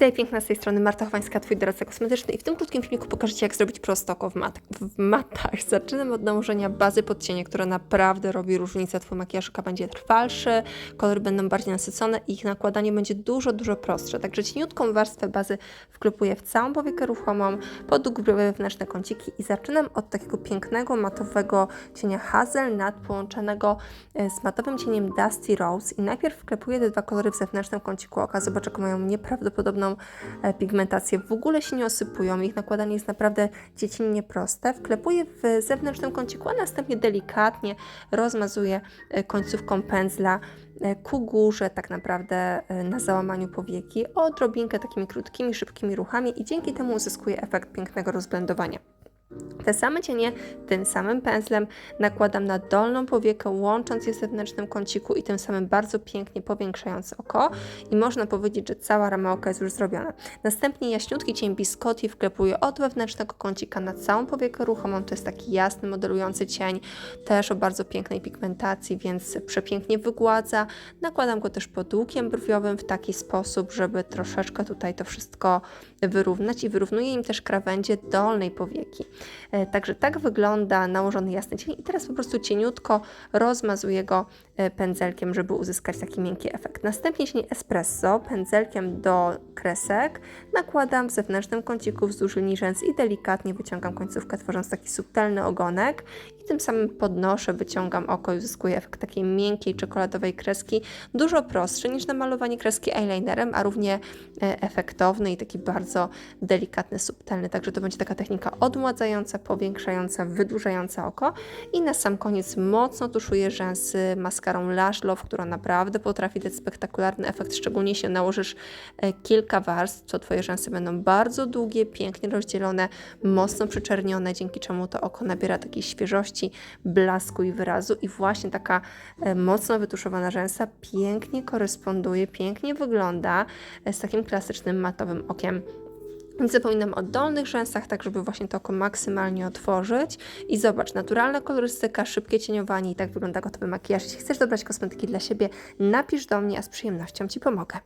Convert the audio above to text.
Witaj piękna z tej strony Marta Chowańska, Twój doradca kosmetyczny i w tym krótkim filmiku pokażę Ci jak zrobić prostoko w, mat w matach. Zaczynam od nałożenia bazy pod cienie, która naprawdę robi różnicę. Twój makijażka będzie trwalszy, kolory będą bardziej nasycone i ich nakładanie będzie dużo, dużo prostsze. Także cieniutką warstwę bazy wklepuję w całą powiekę ruchomą, pod górę wewnętrzne kąciki i zaczynam od takiego pięknego, matowego cienia Hazelnut połączonego e, z matowym cieniem Dusty Rose i najpierw wklepuję te dwa kolory w zewnętrznym kąciku oka. Zobacz, jaką mają nieprawdopodobną e, pigmentację. W ogóle się nie osypują, ich nakładanie jest naprawdę dziecinnie proste. Wklepuję w zewnętrznym kąciku, a następnie delikatnie rozmazuję e, końcówką pędzla e, ku górze, tak naprawdę na załamaniu powieki, odrobinkę takimi krótkimi, szybkimi ruchami i dzięki temu uzyskuję efekt pięknego rozblendowania. Te same cienie tym samym pędzlem nakładam na dolną powiekę, łącząc je w zewnętrznym kąciku i tym samym bardzo pięknie powiększając oko i można powiedzieć, że cała rama oka jest już zrobiona. Następnie jaśniutki cień Biscotti wklepuję od wewnętrznego kącika na całą powiekę ruchomą, to jest taki jasny, modelujący cień, też o bardzo pięknej pigmentacji, więc przepięknie wygładza. Nakładam go też pod łukiem brwiowym w taki sposób, żeby troszeczkę tutaj to wszystko wyrównać i wyrównuję im też krawędzie dolnej powieki. E, Także tak wygląda nałożony jasny cień i teraz po prostu cieniutko rozmazuję go e, pędzelkiem, żeby uzyskać taki miękki efekt. Następnie cień espresso pędzelkiem do kresek nakładam w zewnętrznym kąciku wzdłuż linii rzęs i delikatnie wyciągam końcówkę, tworząc taki subtelny ogonek i tym samym podnoszę, wyciągam oko i uzyskuję efekt takiej miękkiej czekoladowej kreski, dużo prostszy niż namalowanie kreski eyelinerem, a równie e, efektowny i taki bardzo delikatny, subtelny. Także to będzie taka technika odmładzająca, powiększająca, wydłużająca oko. I na sam koniec mocno tuszuję rzęsy maskarą Lash Love, która naprawdę potrafi dać spektakularny efekt, szczególnie jeśli nałożysz e, kilka warstw, to Twoje rzęsy będą bardzo długie, pięknie rozdzielone, mocno przyczernione, dzięki czemu to oko nabiera takiej świeżości, blasku i wyrazu i właśnie taka e, mocno wytuszowana rzęsa pięknie koresponduje, pięknie wygląda e, z takim klasycznym matowym okiem. Nie zapominam o dolnych rzęsach, tak żeby właśnie to oko maksymalnie otworzyć. I zobacz, naturalna kolorystyka, szybkie cieniowanie i tak wygląda gotowy makijaż. Jeśli chcesz dobrać kosmetyki dla siebie, napisz do mnie, a z przyjemnością Ci pomogę.